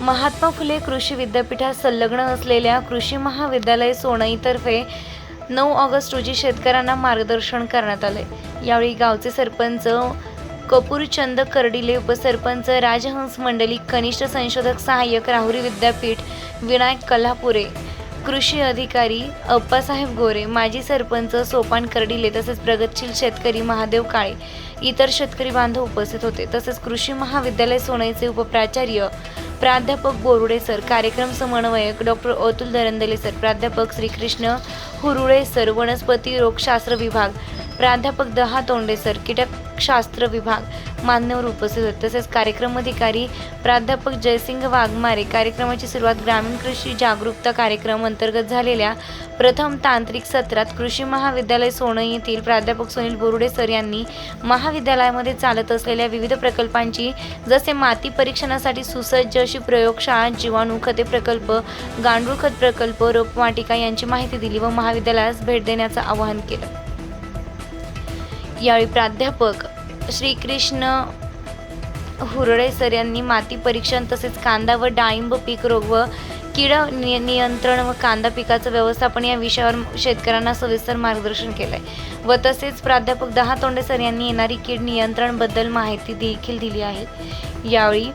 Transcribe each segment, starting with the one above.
महात्मा फुले कृषी विद्यापीठात संलग्न असलेल्या कृषी महाविद्यालय सोनईतर्फे नऊ ऑगस्ट रोजी शेतकऱ्यांना मार्गदर्शन करण्यात आले. यावेळी गावचे सरपंच कपूरचंद कर्डिले उपसरपंच राजहंस मंडली कनिष्ठ संशोधक सहाय्यक राहुरी विद्यापीठ विनायक कल्हापुरे कृषी अधिकारी अप्पासाहेब गोरे माजी सरपंच सोपान कर्डिले तसेच प्रगतशील शेतकरी महादेव काळे इतर शेतकरी बांधव उपस्थित होते. तसेच कृषी महाविद्यालय सोनईचे उपप्राचार्य प्राध्यापक बोरुडे सर. कार्यक्रम समन्वयक डॉक्टर अतुल धरंदले सर. प्राध्यापक श्रीकृष्ण हुरुळे सर. वनस्पती रोगशास्त्र विभाग प्राध्यापक दहा तोंडे सर. कीटकशास्त्र विभाग मान्यवर उपस्थित होते. तसेच कार्यक्रम अधिकारी प्राध्यापक जयसिंग वाघमारे. कार्यक्रमाची सुरुवात ग्रामीण कृषी जागरूकता कार्यक्रम अंतर्गत झालेल्या प्रथम तांत्रिक सत्रात कृषी महाविद्यालय सोनई येथील प्राध्यापक सुनील बोरुडे सर यांनी महाविद्यालयामध्ये चालत असलेल्या विविध प्रकल्पांची जसे माती परीक्षणासाठी सुसज्ज अशी प्रयोगशाळा जीवाणू खते प्रकल्प गांडूळ खत प्रकल्प रोपवाटिका यांची माहिती दिली व महाविद्यालयास भेट देण्याचं आवाहन केलं. यावेळी प्राध्यापक श्रीकृष्ण हुरळे सर यांनी माती परीक्षण तसेच कांदा व डाळिंब पीक रोग व कीड नि नियंत्रण व कांदा पिकाचं व्यवस्थापन या विषयावर शेतकऱ्यांना सविस्तर मार्गदर्शन केलंय. व तसेच प्राध्यापक दहा तोंडे सर यांनी येणारी कीड नियंत्रणबद्दल माहिती देखील दिली आहे. यावेळी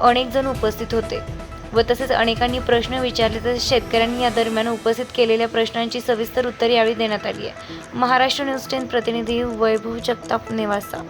अनेक जण उपस्थित होते. व तसेच अनेकांनी प्रश्न विचारले तसेच शेतकऱ्यांनी या दरम्यान उपस्थित केलेल्या प्रश्नांची सविस्तर उत्तरे यावेळी देण्यात आली आहे. महाराष्ट्र न्यूज टेन प्रतिनिधी वैभव जगताप नेवासा.